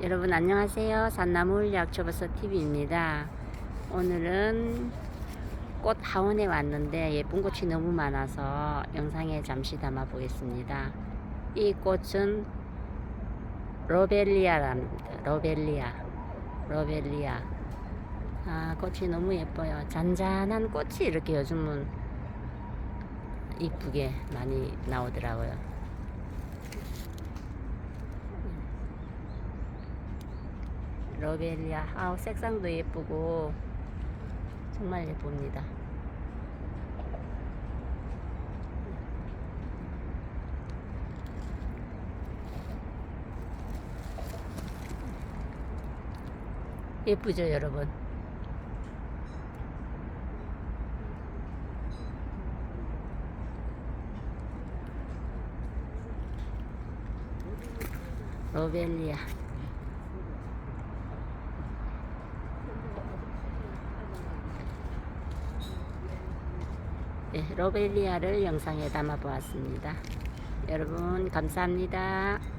여러분 안녕하세요. 산나물 약초버섯 TV입니다. 오늘은 꽃 하원에 왔는데 예쁜 꽃이 너무 많아서 영상에 잠시 담아 보겠습니다. 이 꽃은 로벨리아랍니다. 로벨리아. 로벨리아. 아, 꽃이 너무 예뻐요. 잔잔한 꽃이 이렇게 요즘은 이쁘게 많이 나오더라고요. 러벨리아 아우 색상도 예쁘고 정말 예쁩니다. 예쁘죠 여러분? 로벨리아 네, 로벨리아를 영상에 담아 보았습니다. 여러분 감사합니다.